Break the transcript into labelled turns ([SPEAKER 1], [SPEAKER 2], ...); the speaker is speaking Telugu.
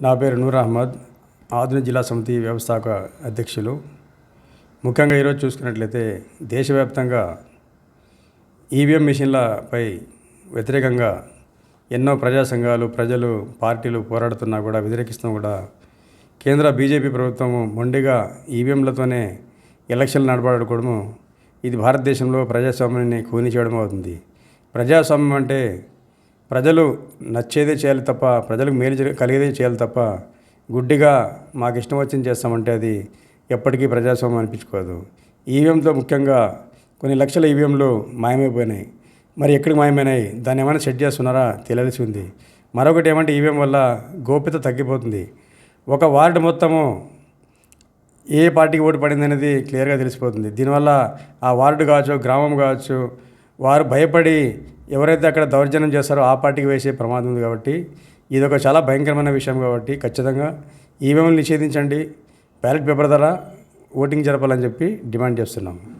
[SPEAKER 1] నా పేరు నూర్ అహ్మద్ ఆధునిక జిల్లా సమితి వ్యవస్థాపక అధ్యక్షులు. ముఖ్యంగా ఈరోజు చూసుకున్నట్లయితే దేశవ్యాప్తంగా ఈవీఎం మిషన్లపై వ్యతిరేకంగా ఎన్నో ప్రజా సంఘాలు ప్రజలు పార్టీలు పోరాడుతున్నా కూడా వ్యతిరేకిస్తున్నా కూడా కేంద్ర బీజేపీ ప్రభుత్వం మొండిగా ఈవీఎంలతోనే ఎలక్షన్లు నడపడకూడము ఇది భారతదేశంలో ప్రజాస్వామ్యాన్ని కూని చేయడం అవుతుంది ప్రజాస్వామ్యం అంటే ప్రజలు నచ్చేదే చేయాలి తప్ప ప్రజలకు మేలు కలిగేదే చేయాలి తప్ప గుడ్డిగా మాకు ఇష్టం వచ్చింది చేస్తామంటే అది ఎప్పటికీ ప్రజాస్వామ్యం అనిపించుకోదు. ఈవీఎంతో ముఖ్యంగా కొన్ని లక్షల ఈవీఎంలు మాయమైపోయినాయి. మరి ఎక్కడికి మాయమైనాయి? దాన్ని ఏమైనా సెట్ చేస్తున్నారా? తెలియాల్సి ఉంది. మరొకటి ఏమంటే ఈవీఎం వల్ల గోప్యత తగ్గిపోతుంది. ఒక వార్డు మొత్తము ఏ పార్టీకి ఓటు పడింది అనేది క్లియర్గా తెలిసిపోతుంది. దీనివల్ల ఆ వార్డు కావచ్చు గ్రామం కావచ్చు వారు భయపడి ఎవరైతే అక్కడ దౌర్జన్యం చేస్తారో ఆ పార్టీకి వేసే ప్రమాదం ఉంది కాబట్టి ఇది ఒక చాలా భయంకరమైన విషయం కాబట్టి ఖచ్చితంగా ఈవీఎంలు నిషేధించండి బ్యాలెట్ పేపర్ ద్వారా ఓటింగ్ జరపాలని చెప్పి డిమాండ్ చేస్తున్నాము